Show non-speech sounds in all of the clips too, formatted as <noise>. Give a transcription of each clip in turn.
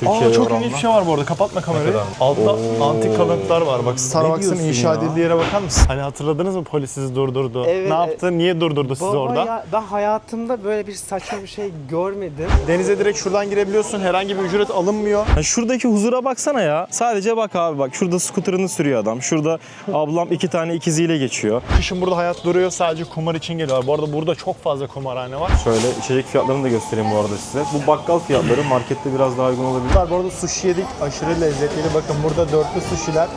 Türkiye'ye Aa çok oranla. ilginç bir şey var bu arada. Kapatma kamerayı. kadar? Altta Oo. antik kalıntılar var. Bak Starbucks'ın diyorsun inşa ya? edildiği yere bakar mısın? Hani hatırladınız mı polis sizi durdurdu? Evet, ne yaptı? Niye durdurdu sizi Baba orada? ya ben hayatımda böyle bir saçma bir şey görmedim. Denize direkt şuradan girebiliyorsun. Herhangi bir ücret alınmıyor. Ha şuradaki huzura baksana ya. Sadece bak abi bak. Şurada skuterını sürüyor adam. Şurada ablam iki tane ikiziyle geçiyor. Kışın burada hayat duruyor. Sadece kumar için geliyorlar. Bu arada burada çok fazla kumarhane var. Şöyle içecek fiyatlarını da göstereyim bu arada size. Bu bakkal fiyatları markette biraz daha uygun olabilir. Bu arada sushi yedik. Aşırı lezzetliydi. Bakın burada dörtlü sushiler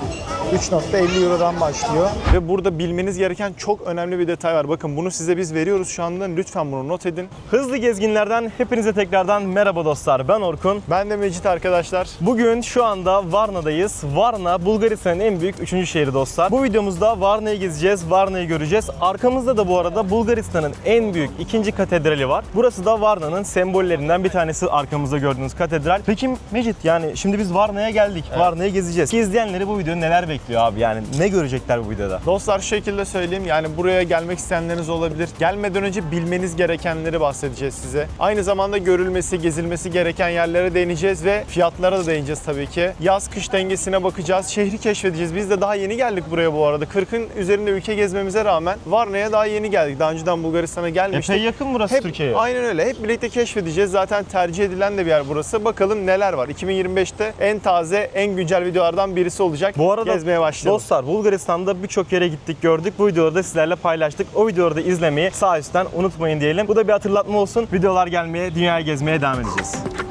3.50 Euro'dan başlıyor. Ve burada bilmeniz gereken çok önemli bir detay var. Bakın bunu size biz veriyoruz şu anda. Lütfen bunu not edin. Hızlı gezginlerden hepinize tekrardan merhaba dostlar. Ben Orkun. Ben de Mecit arkadaşlar. Bugün şu anda Varna'dayız. Varna Bulgaristan'ın en büyük üçüncü şehri dostlar. Bu videomuzda Varna'yı gezeceğiz, Varna'yı göreceğiz. Arkamızda da bu arada Bulgaristan'ın en büyük ikinci katedrali var. Burası da Varna'nın sembollerinden bir tanesi arkamızda gördüğünüz katedral. Peki Mecit yani şimdi biz Varna'ya geldik. Varna'yı gezeceğiz. İzleyenleri bu video neler bekliyor abi yani ne görecekler bu videoda? Dostlar şu şekilde söyleyeyim yani buraya gelmek isteyenleriniz olabilir. Gelmeden önce bilmeniz gerekenleri bahsedeceğiz size. Aynı zamanda görülmesi, gezilmesi gereken yerlere değineceğiz ve fiyatlara da değineceğiz tabii ki. Yaz kış dengesine bakacağız, şehri keşfedeceğiz. Biz de daha yeni geldik buraya bu arada. 40'ın üzerinde ülke gezmemize rağmen Varna'ya daha yeni geldik. Daha önceden Bulgaristan'a gelmiştik. Epey yakın burası Türkiye'ye. Aynen öyle. Hep birlikte keşfedeceğiz. Zaten tercih edilen de bir yer burası. Bakalım neler var. 2025'te en taze, en güncel videolardan birisi olacak. Bu arada Gezmeye başlayalım. Dostlar Bulgaristan'da birçok yere gittik gördük. Bu videoları da sizlerle paylaştık. O videoları da izlemeyi sağ üstten unutmayın diyelim. Bu da bir hatırlatma olsun. Videolar gelmeye, dünyayı gezmeye devam edeceğiz.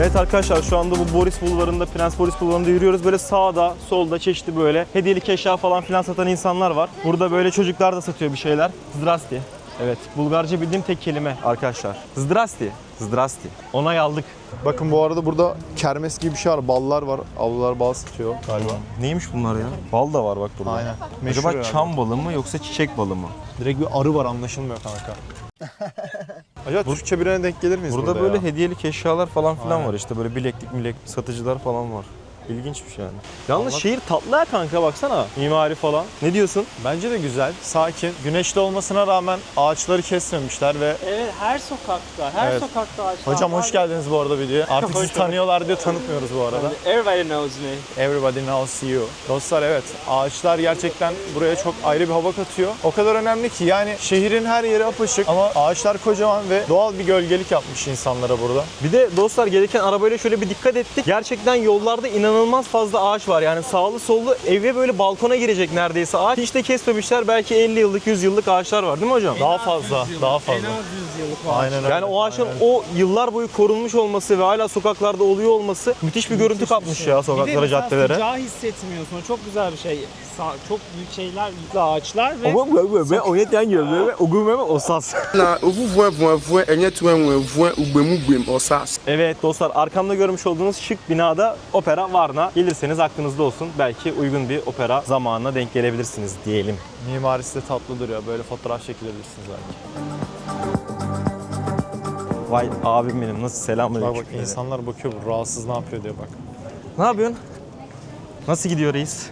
Evet arkadaşlar şu anda bu Boris Bulvarı'nda, Prens Boris Bulvarı'nda yürüyoruz. Böyle sağda, solda çeşitli böyle hediyelik eşya falan filan satan insanlar var. Burada böyle çocuklar da satıyor bir şeyler. Zdrasti. Evet, Bulgarca bildiğim tek kelime arkadaşlar. Zdrasti. Zdrasti. Onay aldık. Bakın bu arada burada kermes gibi bir şey var. Ballar var. Avlular bal satıyor galiba. Neymiş bunlar ya? Bal da var bak burada. Aynen. Meşhur Acaba herhalde. çam balı mı yoksa çiçek balı mı? Direkt bir arı var anlaşılmıyor kanka. <laughs> Acaba Türkçe birine denk gelir miyiz Burada, burada, böyle ya? hediyelik eşyalar falan filan Aynen. var işte böyle bileklik milek satıcılar falan var. İlginçmiş yani. Yalnız şehir tatlı ha kanka baksana. Mimari falan. Ne diyorsun? Bence de güzel, sakin. Güneşli olmasına rağmen ağaçları kesmemişler ve Evet her sokakta, her Evet. sokakta ağaçlar Hocam var. hoş geldiniz bu arada videoya. <laughs> Artık sizi tanıyorlar diye tanıtmıyoruz bu arada. Everybody knows me. Everybody knows you. Dostlar evet ağaçlar gerçekten buraya çok ayrı bir hava katıyor. O kadar önemli ki yani şehrin her yeri apaçık ama ağaçlar kocaman ve doğal bir gölgelik yapmış insanlara burada. Bir de dostlar gelirken arabayla şöyle bir dikkat ettik. Gerçekten yollarda inanılmaz fazla ağaç var. Yani sağlı sollu eve böyle balkona girecek neredeyse ağaç. Hiç de kesmemişler. Belki 50 yıllık 100 yıllık ağaçlar var değil mi hocam? Daha fazla, daha fazla. En az 100 yıllık var. Aynen öyle. Yani o ağaçın Aynen. o yıllar boyu korunmuş olması ve hala sokaklarda oluyor olması müthiş bir görüntü katmış ya Bir de sokaklara, mesela caddelere. sıcağı hissetmiyorsun. O Çok güzel bir şey. Sa- Çok büyük şeyler, ağaçlar ve o. O o na enye tue vuevue ugbemugbe osas Evet dostlar arkamda görmüş olduğunuz şık binada Opera Varna. Gelirseniz aklınızda olsun. Belki uygun bir opera zamanına denk gelebilirsiniz diyelim. Mimarisi de tatlı duruyor. Böyle fotoğraf çekilebilirsiniz belki. Vay abim benim nasıl selamünaleyküm. Bak bak insanlar bakıyor bu rahatsız ne yapıyor diye bak. Ne yapıyorsun? Nasıl gidiyor reis?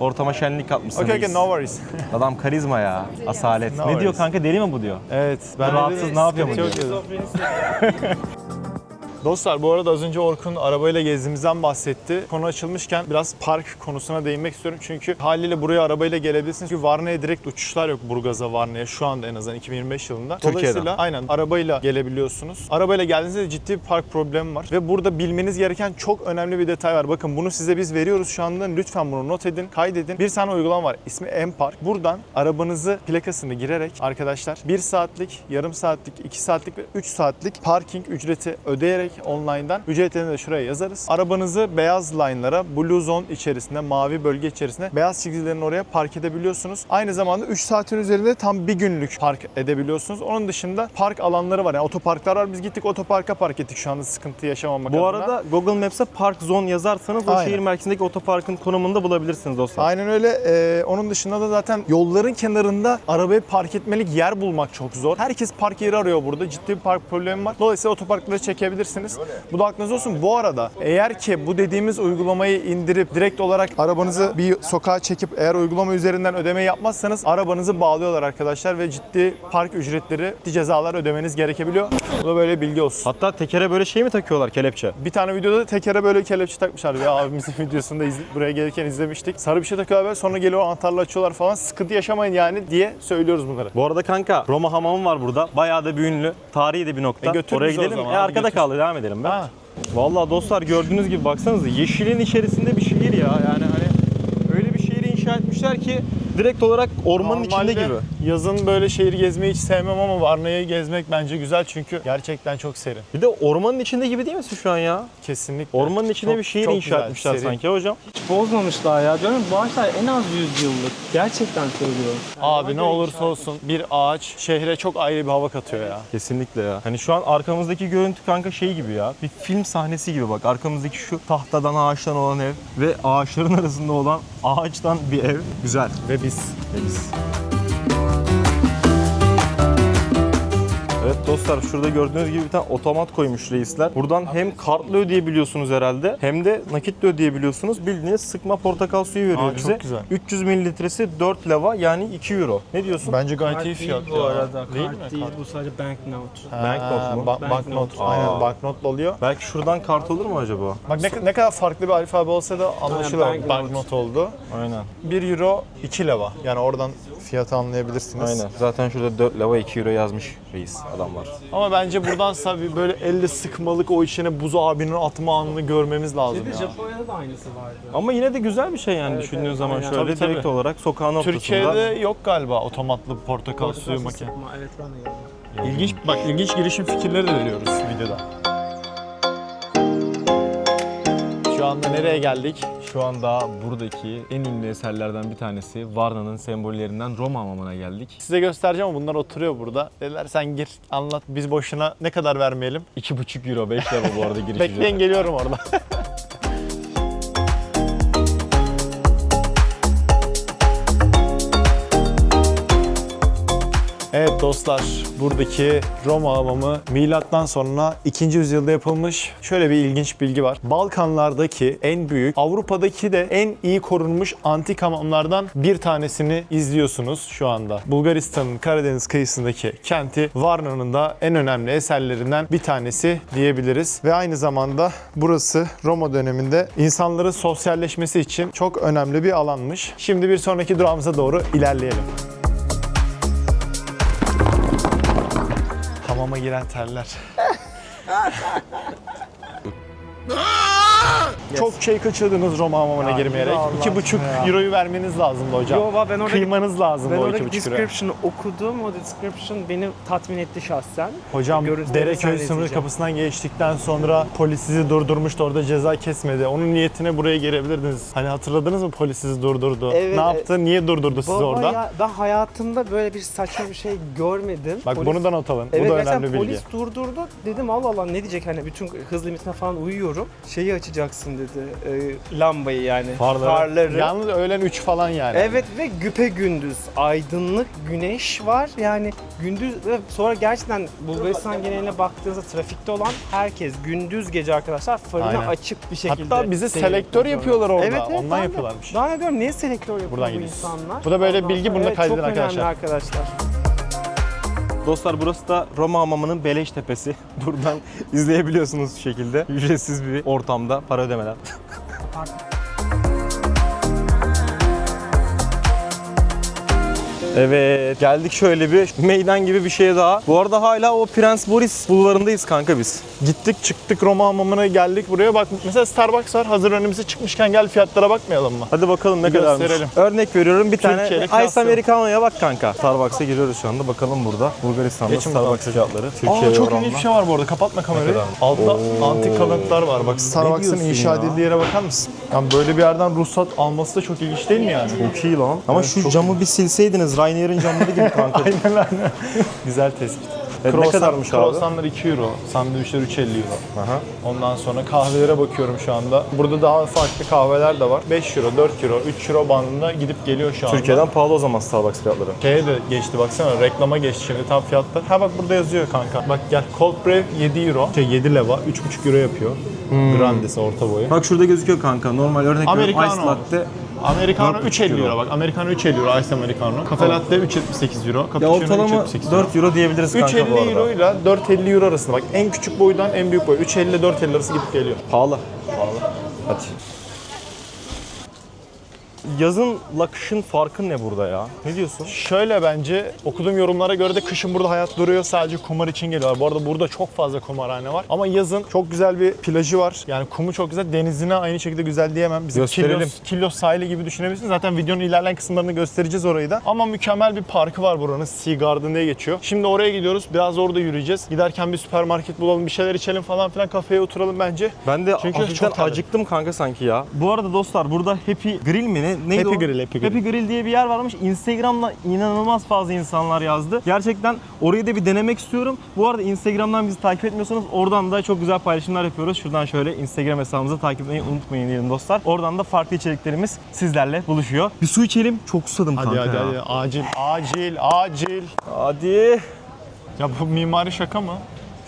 Ortama şenlik katmışsın Okay reis. okay no worries. <laughs> Adam karizma ya, asalet. No ne diyor kanka deli mi bu diyor? evet. Ben rahatsız, ne yapıyor bu Sıkıntı diyor. <laughs> Dostlar bu arada az önce Orkun arabayla gezdiğimizden bahsetti. Konu açılmışken biraz park konusuna değinmek istiyorum. Çünkü haliyle buraya arabayla gelebilirsiniz. Çünkü Varna'ya direkt uçuşlar yok Burgaz'a Varna'ya şu anda en azından 2025 yılında. Türkiye'den. Dolayısıyla aynen arabayla gelebiliyorsunuz. Arabayla geldiğinizde de ciddi bir park problemi var. Ve burada bilmeniz gereken çok önemli bir detay var. Bakın bunu size biz veriyoruz şu anda. Lütfen bunu not edin, kaydedin. Bir tane uygulama var. İsmi M-Park. Buradan arabanızı plakasını girerek arkadaşlar 1 saatlik, yarım saatlik, 2 saatlik ve 3 saatlik parking ücreti ödeyerek online'dan ücretlerini de şuraya yazarız. Arabanızı beyaz line'lara, blue zone içerisinde, mavi bölge içerisinde beyaz çizgilerin oraya park edebiliyorsunuz. Aynı zamanda 3 saatin üzerinde tam bir günlük park edebiliyorsunuz. Onun dışında park alanları var. Yani otoparklar var. Biz gittik otoparka park ettik şu anda sıkıntı yaşamamak Bu adına. arada Google Maps'e Park Zone yazarsanız o Aynen. şehir merkezindeki otoparkın konumunu da bulabilirsiniz dostlar. Aynen öyle. Ee, onun dışında da zaten yolların kenarında arabayı park etmelik yer bulmak çok zor. Herkes park yeri arıyor burada. Ciddi bir park problemi var. Dolayısıyla otoparkları çekebilirsiniz. Yapabilirsiniz. Bu da aklınızda olsun. Bu arada eğer ki bu dediğimiz uygulamayı indirip direkt olarak arabanızı bir sokağa çekip eğer uygulama üzerinden ödeme yapmazsanız arabanızı bağlıyorlar arkadaşlar ve ciddi park ücretleri, ciddi cezalar ödemeniz gerekebiliyor. Bu da böyle bilgi olsun. Hatta tekere böyle şey mi takıyorlar kelepçe? Bir tane videoda tekere böyle kelepçe takmışlar. Ya abimizin <laughs> videosunda izle- buraya gelirken izlemiştik. Sarı bir şey takıyorlar böyle sonra geliyor anahtarla açıyorlar falan. Sıkıntı yaşamayın yani diye söylüyoruz bunları. Bu arada kanka Roma hamamı var burada. Bayağı da bir ünlü. Tarihi de bir nokta. E götür Oraya bizi o gidelim. zaman, E arkada götür. kaldı devam edelim ben. Ha. Vallahi dostlar gördüğünüz gibi baksanıza yeşilin içerisinde bir şehir ya. Yani hani öyle bir şehri inşa etmişler ki direkt olarak ormanın Normalde içinde gibi. Yazın böyle şehir gezmeyi hiç sevmem ama Varna'yı gezmek bence güzel çünkü gerçekten çok serin. Bir de ormanın içinde gibi değil misin şu an ya? Kesinlikle. Ormanın içinde Çok- bir şehir çok inşa güzel, etmişler serin. sanki hocam. Hiç bozmamışlar ya. Diyorum bu ağaçlar en az 100 yıllık. Gerçekten söylüyorum. Abi ne olursa olsun bir ağaç şehre çok ayrı bir hava katıyor ya. Kesinlikle ya. Hani şu an arkamızdaki görüntü kanka şey gibi ya. Bir film sahnesi gibi bak. Arkamızdaki şu tahtadan ağaçtan olan ev ve ağaçların <laughs> arasında olan ağaçtan bir ev. Güzel. Ve biz. Ve biz. Evet dostlar şurada gördüğünüz gibi bir tane otomat koymuş reisler. Buradan hem kartla ödeyebiliyorsunuz herhalde hem de nakitle ödeyebiliyorsunuz. Bildiğiniz sıkma portakal suyu veriyor Aa, çok bize. güzel. 300 mililitresi 4 leva yani 2 euro. Ne diyorsun? Bence gayet iyi fiyat bu ya. arada. Değil kart mi? değil. Kart. Bu sadece banknote. Banknot mu? Ba- Banknot. banknot. Aa. Aynen banknotla oluyor. Belki şuradan kart olur mu acaba? Bak ne, ne kadar farklı bir alfabe olsa da anlaşılır. banknot. Banknot oldu. Aynen. 1 euro 2 leva. Yani oradan fiyatı anlayabilirsiniz. Aynen. Zaten şurada 4 leva 2 euro yazmış reis adamlar. Ama bence buradansa bir böyle elle sıkmalık o içine buz abinin atma anını görmemiz lazım Bir de ya. Japonya'da da aynısı vardı. Ama yine de güzel bir şey yani Evet, düşündüğün evet, zaman aynen. şöyle Tabii, tabii. direkt olarak sokağın ortasında. Türkiye'de yok galiba otomatlı portakal suyu Portakal makine. sıkma, Evet ben de gördüm. İlginç bak ilginç girişim fikirleri de veriyoruz videoda. Anda nereye geldik? Şu anda buradaki en ünlü eserlerden bir tanesi Varna'nın sembollerinden Roma hamamına geldik. Size göstereceğim ama bunlar oturuyor burada. Dediler sen gir anlat biz boşuna ne kadar vermeyelim. 2,5 euro 5 lira bu arada <laughs> giriş Bekleyin geliyorum orada. <laughs> Evet dostlar, buradaki Roma hamamı milattan sonra 2. yüzyılda yapılmış. Şöyle bir ilginç bilgi var. Balkanlardaki en büyük, Avrupa'daki de en iyi korunmuş antik hamamlardan bir tanesini izliyorsunuz şu anda. Bulgaristan'ın Karadeniz kıyısındaki kenti Varna'nın da en önemli eserlerinden bir tanesi diyebiliriz. Ve aynı zamanda burası Roma döneminde insanların sosyalleşmesi için çok önemli bir alanmış. Şimdi bir sonraki durağımıza doğru ilerleyelim. Hamama giren terler. <laughs> Çok şey kaçırdınız Roma hamamına girmeyerek. Allah 2,5 ya. euroyu vermeniz lazımdı hocam. Yo, ben orada- Kıymanız lazımdı Ben o oradaki 2,5 euro. description'ı okudum. O description beni tatmin etti şahsen. Hocam Dereköy sınır kapısından geçtikten sonra polis sizi durdurmuştu orada ceza kesmedi. Onun niyetine buraya gelebilirdiniz. Hani hatırladınız mı polis sizi durdurdu? Evet, ne yaptı? Niye durdurdu sizi orada? ya, ben hayatımda böyle bir saçma bir şey görmedim. Bak Polis- bunu da not alın. Evet Bu da önemli bilgi. polis durdurdu. Dedim Allah Allah ne diyecek hani bütün hız limitine falan uyuyorum. Şeyi açacaksın dedi. e, lambayı yani. Farları. Yalnız öğlen 3 falan yani. Evet ve güpe gündüz aydınlık güneş var. Yani gündüz ve sonra gerçekten Bulgaristan geneline baktığınızda trafikte olan herkes gündüz gece arkadaşlar farını Aynen. açık bir şekilde. Hatta bize selektör yapıyorlar orada. Evet, evet, Ondan ben de- yapıyorlarmış. Daha ne diyorum niye selektör yapıyor Buradan bu gidiyoruz. insanlar? Bu da böyle Ondan bilgi, bunu da evet, kaydedin çok arkadaşlar. önemli arkadaşlar. Dostlar burası da Roma hamamının Beleş Tepesi. <laughs> Buradan izleyebiliyorsunuz şu şekilde. Ücretsiz bir ortamda para ödemeden. Evet geldik şöyle bir meydan gibi bir şeye daha. Bu arada hala o Prens Boris bulvarındayız kanka biz. Gittik çıktık Roma hamamına geldik buraya. Bak mesela Starbucks var. Hazır önümüze çıkmışken gel fiyatlara bakmayalım mı? Hadi bakalım ne gösterelim. Örnek veriyorum bir tane Türkiye'li Ice. Americano'ya bak kanka. Starbucks'a giriyoruz şu anda. Bakalım burada. Bulgaristan'da Geçin Starbucks fiyatları. Aa Türkiye'ye çok oranla. ilginç bir şey var bu arada. Kapatma kamerayı. kadar? Altta Oo. antik kalıntılar var. Bak Starbucks'ın inşa edildiği yere bakar mısın? Yani böyle bir yerden ruhsat alması da çok ilginç değil mi yani? Çok iyi lan. Ama Evet, şu camı bir silseydiniz Ryanair'in camları gibi kanka. aynen aynen. Güzel tespit. Evet, ne kadarmış abi? Croissantlar 2 euro, sandviçler 3.50 euro. Aha. Ondan sonra kahvelere bakıyorum şu anda. Burada daha farklı kahveler de var. 5 euro, 4 euro, 3 euro bandında gidip geliyor şu anda. Türkiye'den pahalı o zaman Starbucks fiyatları. Şeye de geçti baksana reklama geçti şimdi tam fiyatlar. Ha bak burada yazıyor kanka. Bak gel cold brew 7 euro. Şey 7 leva 3,5 euro yapıyor. Grandesi orta boyu. Bak şurada gözüküyor kanka. Normal örnek veriyorum Americano. Ice Latte. Americano 4,5 3.50 euro. euro. bak. Americano 3.50 euro Ice Americano. Kafe latte 3.78 euro. Ya Cappuccino ortalama 3.78 4 euro diyebiliriz kanka bu 3.50 arada. euro ile 4.50 euro arasında. Bak en küçük boydan en büyük boy. 3.50 ile 4.50 arası gidip geliyor. Pahalı. Pahalı. Hadi. Yazınla kışın farkı ne burada ya? Ne diyorsun? Şöyle bence okuduğum yorumlara göre de kışın burada hayat duruyor. Sadece kumar için geliyorlar. Bu arada burada çok fazla kumarhane var. Ama yazın çok güzel bir plajı var. Yani kumu çok güzel. Denizine aynı şekilde güzel diyemem. Bizim Gösterelim. Kilyos, Kilyos sahili gibi düşünebilirsiniz. Zaten videonun ilerleyen kısımlarını göstereceğiz orayı da. Ama mükemmel bir parkı var buranın. Sea Garden diye geçiyor. Şimdi oraya gidiyoruz. Biraz orada yürüyeceğiz. Giderken bir süpermarket bulalım, bir şeyler içelim falan filan. Kafeye oturalım bence. Ben de Çünkü hafiften acıktım kanka sanki ya. Bu arada dostlar burada Happy Grill mi ne? Neydi Happy o? Grill, Happy Grill. Happy Grill diye bir yer varmış. Instagram'da inanılmaz fazla insanlar yazdı. Gerçekten orayı da bir denemek istiyorum. Bu arada Instagram'dan bizi takip etmiyorsanız oradan da çok güzel paylaşımlar yapıyoruz. Şuradan şöyle Instagram hesabımızı takip etmeyi unutmayın diyelim dostlar. Oradan da farklı içeriklerimiz sizlerle buluşuyor. Bir su içelim. Çok susadım Hadi kanka hadi ya. hadi. Acil, acil, acil. Hadi. Ya bu mimari şaka mı?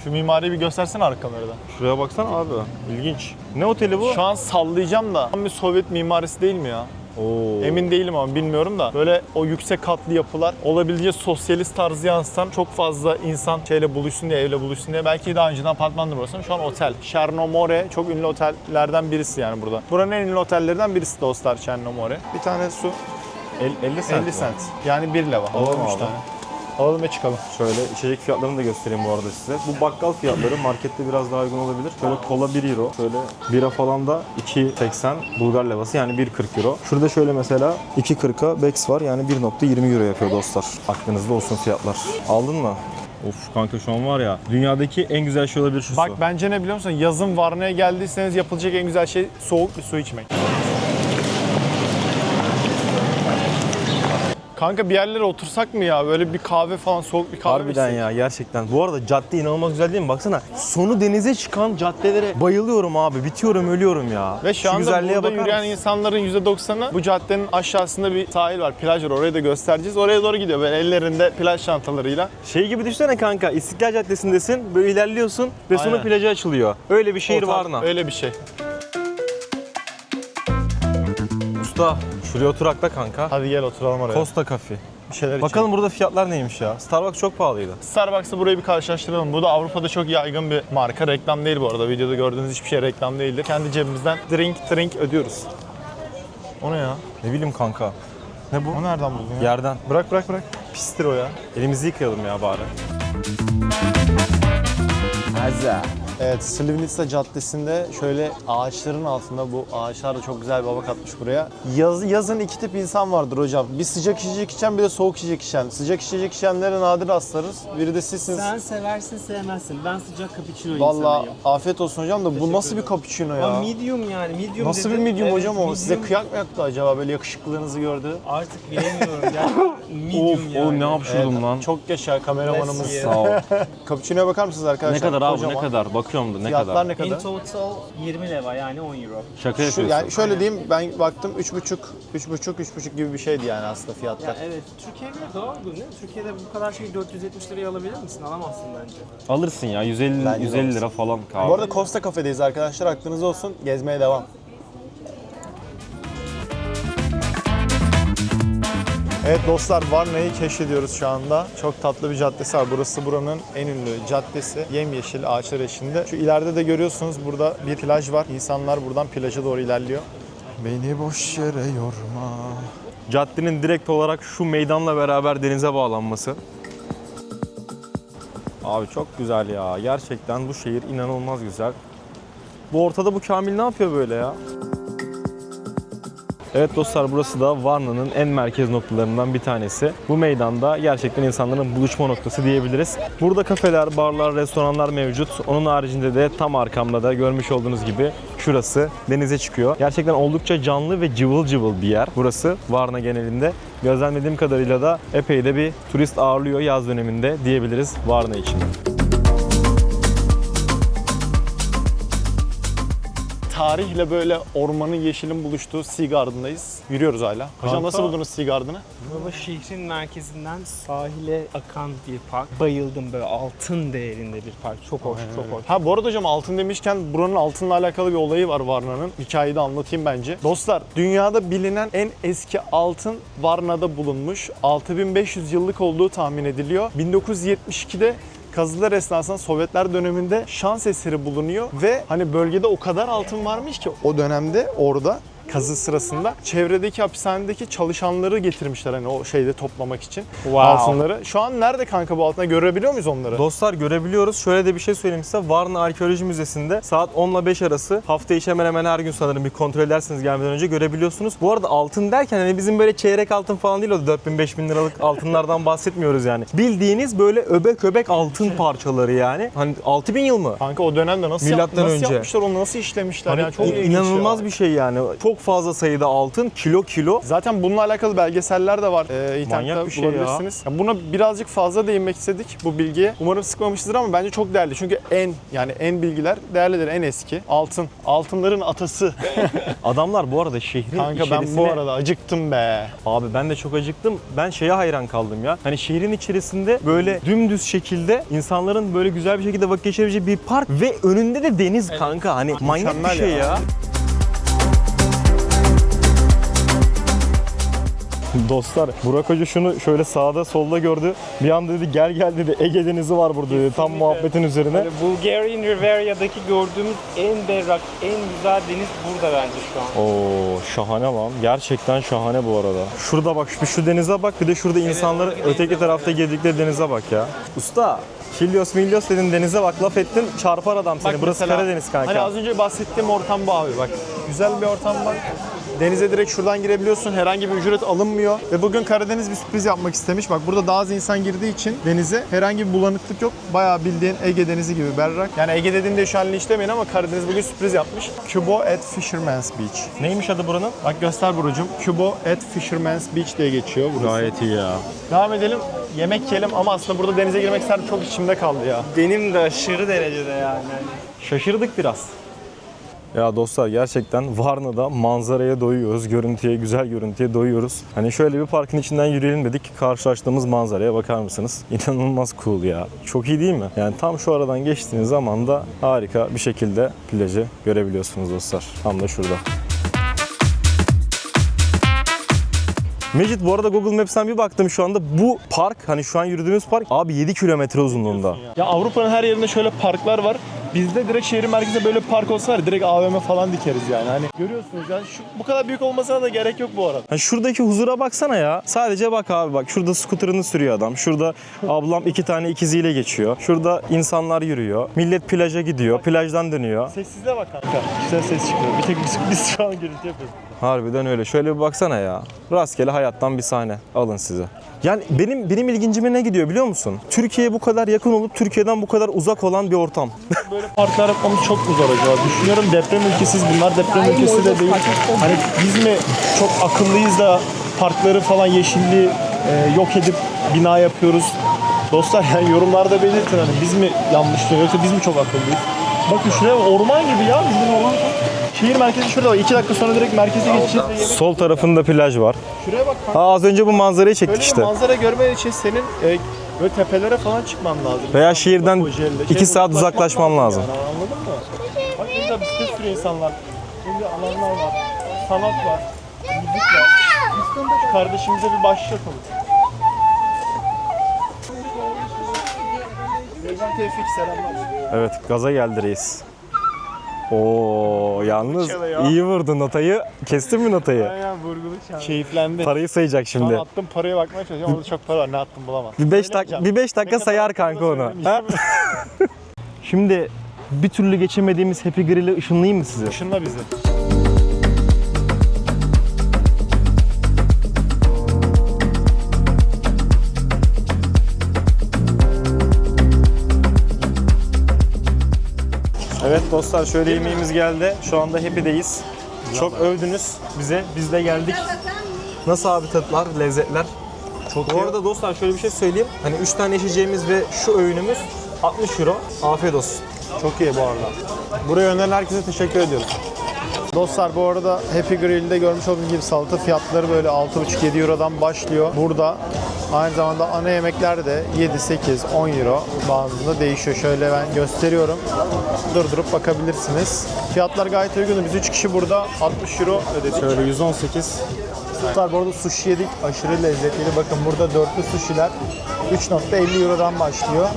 Şu mimariyi bir göstersene arka kameradan. Şuraya baksana abi. İlginç. Ne oteli bu? Şu an sallayacağım da tam bir Sovyet mimarisi değil mi ya? Oo. Emin değilim ama bilmiyorum da böyle o yüksek katlı yapılar olabildiğince sosyalist tarzı yansıtan çok fazla insan şeyle buluşsun diye evle buluşsun diye belki daha önceden apartmandır burası ama şu an otel. Chernomore çok ünlü otellerden birisi yani burada. Buranın en ünlü otellerinden birisi dostlar Chernomore. Bir tane su El- 50 cent 50 mi? cent. Yani 1 leva. 3 abi. tane. Alalım ve çıkalım. Şöyle içecek fiyatlarını da göstereyim bu arada size. Bu bakkal fiyatları markette biraz daha uygun olabilir. Şöyle kola 1 euro. Şöyle bira falan da 2.80 Bulgar levası yani 1.40 euro. Şurada şöyle mesela 2.40'a Bex var yani 1.20 euro yapıyor dostlar. Aklınızda olsun fiyatlar. Aldın mı? Of kanka şu an var ya dünyadaki en güzel şey olabilir şu Bak su. bence ne biliyor musun? Yazın Varna'ya geldiyseniz yapılacak en güzel şey soğuk bir su içmek. Kanka bir yerlere otursak mı ya? Böyle bir kahve falan soğuk bir kahve Harbiden içsek? ya gerçekten. Bu arada cadde inanılmaz güzel değil mi? Baksana sonu denize çıkan caddelere bayılıyorum abi. Bitiyorum ölüyorum ya. Ve şu anda güzelliğe burada bakar yürüyen mısın? insanların %90'ı bu caddenin aşağısında bir sahil var, plaj var. Orayı da göstereceğiz. Oraya doğru gidiyor böyle ellerinde plaj çantalarıyla. Şey gibi düşünsene kanka İstiklal Caddesi'ndesin böyle ilerliyorsun ve sonra Aynen. plaja açılıyor. Öyle bir şehir tarz- Varna. Öyle bir şey. Usta şuraya oturak da kanka. Hadi gel oturalım oraya. Costa Cafe. bir şeyler içelim. Bakalım burada fiyatlar neymiş ya. Starbucks çok pahalıydı. Starbucks'ı burayı bir karşılaştıralım. Bu da Avrupa'da çok yaygın bir marka. Reklam değil bu arada. Videoda gördüğünüz hiçbir şey reklam değildir. Kendi cebimizden drink drink ödüyoruz. O ne ya? Ne bileyim kanka. Ne bu? O nereden buldun ya? Yerden. Bırak bırak bırak. Pistir o ya. Elimizi yıkayalım ya bari. Evet, Slivnitsa Caddesi'nde şöyle ağaçların altında bu ağaçlar da çok güzel bir hava katmış buraya. Yaz, yazın iki tip insan vardır hocam. Bir sıcak içecek içen bir de soğuk içecek içen. Sıcak içecek içenlere nadir rastlarız. Biri de sizsiniz. Sen seversin sevmezsin. Ben sıcak cappuccino Vallahi insanıyım. afiyet olsun hocam da bu nasıl bir cappuccino ya? Ama medium yani medium Nasıl bir dedim. medium Evet, hocam o? medium. Size kıyak mı yaktı acaba böyle yakışıklılığınızı gördü? Artık bilemiyorum ya. medium Of yani. oğlum ne yapıştırdım lan. Çok yaşa kameramanımız. Bless you. Sağ ol. <laughs> Cappuccino'ya bakar mısınız arkadaşlar? ne kadar abi bu, ne Kocaman. kadar? Bakıyorum da ne Fiyatlar kadar? ne In kadar? total 20 leva yani 10 euro. Şaka Şu, yapıyorsun. yani şöyle diyeyim ben baktım 3,5 3,5 3,5 gibi bir şeydi yani aslında fiyatlar. Ya evet Türkiye'ye göre daha uygun değil mi? Türkiye'de bu kadar şeyi 470 liraya alabilir misin? Alamazsın bence. Alırsın ya 150 Bence de 150 alırsın. lira falan kahve. Bu arada Costa Cafe'deyiz arkadaşlar aklınızda olsun gezmeye devam. Evet dostlar Varna'yı keşfediyoruz şu anda. Çok tatlı bir caddesi var. Burası buranın en ünlü caddesi. Yemyeşil ağaçlar eşliğinde. Şu ileride de görüyorsunuz burada bir plaj var. İnsanlar buradan plaja doğru ilerliyor. Beni boş yere yorma. Caddenin direkt olarak şu meydanla beraber denize bağlanması. Abi çok güzel ya. Gerçekten bu şehir inanılmaz güzel. Bu ortada bu Kamil ne yapıyor böyle ya? Evet dostlar burası da Varna'nın en merkez noktalarından bir tanesi. Bu meydanda gerçekten insanların buluşma noktası diyebiliriz. Burada kafeler, barlar, restoranlar mevcut. Onun haricinde de tam arkamda da görmüş olduğunuz gibi şurası denize çıkıyor. Gerçekten oldukça canlı ve cıvıl cıvıl bir yer. Burası Varna genelinde. Gözlemlediğim kadarıyla da epey de bir turist ağırlıyor yaz döneminde diyebiliriz Varna için. Tarihle böyle ormanın yeşilin buluştuğu Sea Garden'dayız. Yürüyoruz hala. Hocam Kanka- nasıl buldunuz Sea Garden'ı? Baba şehrin merkezinden sahile akan bir park. Bayıldım böyle altın değerinde bir park. Çok hoş, çok hoş. Ha bu arada hocam altın demişken buranın altınla alakalı bir olayı var Varna'nın. Hikayeyi de anlatayım bence. Dostlar dünyada bilinen en eski altın Varna'da bulunmuş. 6500 yıllık olduğu tahmin ediliyor. 1972'de kazılar esnasında Sovyetler döneminde şans eseri bulunuyor ve hani bölgede o kadar altın varmış ki. O dönemde orada kazı sırasında çevredeki hapishanedeki çalışanları getirmişler hani o şeyde toplamak için Wow. altınları. Şu an nerede kanka bu altınlar görebiliyor muyuz onları? Dostlar görebiliyoruz. Şöyle de bir şey söyleyeyim size. Varna Arkeoloji Müzesi'nde saat 10 ile 5 arası hafta içi hemen hemen her gün sanırım bir kontrol ederseniz gelmeden önce görebiliyorsunuz. Bu arada altın derken hani bizim böyle çeyrek altın falan değil o 4000-5000 liralık altınlardan <laughs> bahsetmiyoruz yani. Bildiğiniz böyle öbek öbek altın parçaları yani. Hani 6000 yıl mı? Kanka o dönemde nasıl, yap- Milattan nasıl önce. yapmışlar onu nasıl işlemişler Hani yani çok inanılmaz ya. bir şey yani. Çok fazla sayıda altın, kilo kilo. Zaten bununla alakalı belgeseller de var. Ee, internette Manyak bir şey ya. bulabilirsiniz. Ya Buna birazcık fazla değinmek istedik bu bilgiye. Umarım sıkmamışızdır ama bence çok değerli. Çünkü en yani en bilgiler değerlidir, en eski. Altın. Altınların atası. <laughs> Adamlar bu arada şehrin Kanka ben içerisine... bu arada acıktım be. Abi ben de çok acıktım. Ben şeye hayran kaldım ya. Hani şehrin içerisinde böyle dümdüz şekilde insanların böyle güzel bir şekilde vakit geçirebileceği bir park ve önünde de deniz kanka. Hani manyak bir şey ya. ya. <laughs> Dostlar Burak Hoca şunu şöyle sağda solda gördü. Bir anda dedi gel gel dedi Ege Denizi var burada dedi. Tam muhabbetin üzerine. Böyle Bulgarian Riveria'daki gördüğümüz en berrak, en güzel deniz burada bence şu an. Oo şahane lan. Gerçekten şahane bu arada. Şurada bak şu, şu denize bak bir de şurada insanların öteki tarafta girdikleri denize bak ya. Usta Kilyos Milyos dedin denize bak laf ettin çarpar adam seni. Bak Burası mesela, Karadeniz kanka. Hani az önce bahsettiğim ortam bu abi bak. Güzel bir ortam var. Denize direkt şuradan girebiliyorsun. Herhangi bir ücret alınmıyor. Ve bugün Karadeniz bir sürpriz yapmak istemiş. Bak burada daha az insan girdiği için denize herhangi bir bulanıklık yok. Bayağı bildiğin Ege Denizi gibi berrak. Yani Ege dediğimde şu an linç demeyin ama Karadeniz bugün sürpriz yapmış. Cubo at Fisherman's Beach. Neymiş adı buranın? Bak göster Burucum. Cubo at Fisherman's Beach diye geçiyor burası. Gayet iyi ya. Devam edelim. Yemek yiyelim ama aslında burada denize girmek isterdim. Çok içimde kaldı ya. Benim de aşırı derecede yani. Şaşırdık biraz. Ya dostlar gerçekten Varna'da manzaraya doyuyoruz. Görüntüye, güzel görüntüye doyuyoruz. Hani şöyle bir parkın içinden yürüyelim dedik. Karşılaştığımız manzaraya bakar mısınız? <laughs> İnanılmaz cool ya. Çok iyi değil mi? Yani tam şu aradan geçtiğiniz zaman da harika bir şekilde plajı görebiliyorsunuz dostlar. Tam da şurada. Mecit bu arada Google Maps'ten bir baktım şu anda bu park hani şu an yürüdüğümüz park abi 7 kilometre uzunluğunda. Ya Avrupa'nın her yerinde şöyle parklar var. Bizde direkt şehrin merkezinde böyle park olsa var ya, direkt AVM falan dikeriz yani. Hani görüyorsunuz yani şu, bu kadar büyük olmasına da gerek yok bu arada. Hani şuradaki huzura baksana ya. Sadece bak abi bak. Şurada skuterını sürüyor adam. Şurada ablam iki tane ikiziyle geçiyor. Şurada insanlar yürüyor. Millet plaja gidiyor. Plajdan dönüyor. Sessizliğe bak kanka. Güzel ses çıkıyor. Bir tek biz, biz şu an gürültü yapıyoruz. Harbiden öyle. Şöyle bir baksana ya. Rastgele hayattan bir sahne. Alın size. Yani benim benim ilgincime ne gidiyor biliyor musun? Türkiye'ye bu kadar yakın olup Türkiye'den bu kadar uzak olan bir ortam. Böyle parklar yapmamız çok mu zor acaba? Düşünüyorum deprem ülkesiz bunlar deprem ülkesi de değil. Hani biz mi çok akıllıyız da parkları falan yeşilliği e, yok edip bina yapıyoruz? Dostlar <laughs> yani yorumlarda belirtin hani biz mi yanlış yoksa biz mi çok akıllıyız? Bakın şuraya orman gibi ya bizim orman. Şehir merkezi şurada bak. İki dakika sonra direkt merkeze geçeceğiz. Sol tarafında plaj var. Şuraya bak kanka. Ha az önce bu manzarayı çektik Böyle işte. manzara görmen için senin e, böyle tepelere falan çıkman lazım. Veya şehirden Kocaeli'de. iki saat uzaklaşman lazım. Yani, anladın mı? Bak güzel bisiklet sürüyor insanlar. Şimdi alanlar var. Sanat var. Müzik var. Şu kardeşimize bir başlatalım. Tevfik selamlar. Evet gaza geldi reis. Oo yalnız Çala ya. iyi vurdun notayı. Kestin mi notayı? Aynen vurgulu an. Keyiflendi. Parayı sayacak Şu an şimdi. attım paraya bakmaya çalışıyorum. Orada çok para var. Ne attım bulamam. Bir 5 Öyle dakika yapacağım. bir 5 dakika sayar kanka onu. <laughs> Şimdi bir türlü geçemediğimiz Happy Grill'i ışınlayayım mı size? Işınla bizi. Dostlar şöyle yemeğimiz geldi. Şu anda Happy'deyiz. Çok övdünüz bize. Biz de geldik. Nasıl abi tatlar, lezzetler? Çok Bu arada dostlar şöyle bir şey söyleyeyim. Hani 3 tane içeceğimiz ve şu öğünümüz 60 euro. Afiyet olsun. Çok iyi bu arada. Buraya öneren herkese teşekkür ediyoruz. Dostlar bu arada Happy Grill'de görmüş olduğunuz gibi salata fiyatları böyle 6,5-7 Euro'dan başlıyor. Burada aynı zamanda ana yemekler de 7, 8, 10 Euro bandında değişiyor. Şöyle ben gösteriyorum. Durdurup bakabilirsiniz. Fiyatlar gayet uygun. Biz 3 kişi burada 60 Euro ödedik. Şöyle 118. Dostlar bu arada sushi yedik. Aşırı lezzetliydi. Bakın burada dörtlü sushiler 3.50 Euro'dan başlıyor.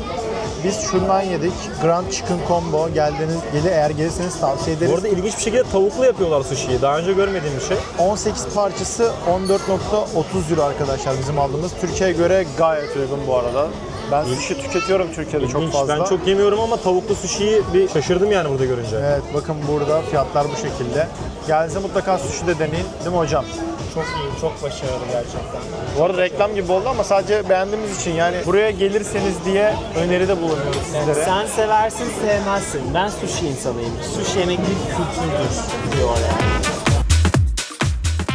Biz şundan yedik. Grand Chicken Combo. Geldiğiniz, geli eğer gelirseniz tavsiye ederiz. Bu arada ilginç bir şekilde tavuklu yapıyorlar sushi'yi. Daha önce görmediğim bir şey. 18 parçası 14.30 euro arkadaşlar bizim aldığımız. Türkiye'ye göre gayet uygun bu arada. Ben sushi tüketiyorum Türkiye'de çok İlginç. fazla. Ben çok yemiyorum ama tavuklu sushi'yi bir şaşırdım yani burada görünce. Evet bakın burada fiyatlar bu şekilde. Geldiğinizde mutlaka sushi de deneyin. Değil mi hocam? Çok iyi, çok başarılı gerçekten. Bu arada reklam gibi oldu ama sadece beğendiğimiz için yani buraya gelirseniz diye öneride bulunuyoruz sizlere. Sen seversin, sevmezsin. Ben sushi insanıyım. Sushi yemek bir kültürdür diyor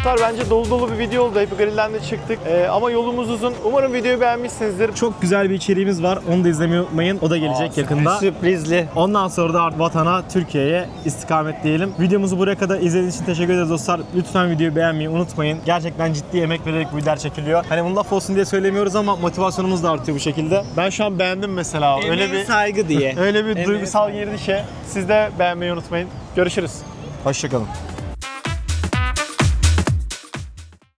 Dostlar bence dolu dolu bir video oldu. Happy Grill'den de çıktık. Ee, ama yolumuz uzun. Umarım videoyu beğenmişsinizdir. Çok güzel bir içeriğimiz var. Onu da izlemeyi unutmayın. O da gelecek yakında. Sürprizli. Ondan sonra da vatana, Türkiye'ye istikamet diyelim. Videomuzu buraya kadar izlediğiniz için teşekkür ederiz dostlar. Lütfen videoyu beğenmeyi unutmayın. Gerçekten ciddi emek vererek bu videolar çekiliyor. Hani bunu laf olsun diye söylemiyoruz ama motivasyonumuz da artıyor bu şekilde. Ben şu an beğendim mesela. Öyle bir saygı diye. <laughs> öyle bir Emeğe duygusal girdi şey. Siz de beğenmeyi unutmayın. Görüşürüz. Hoşçakalın.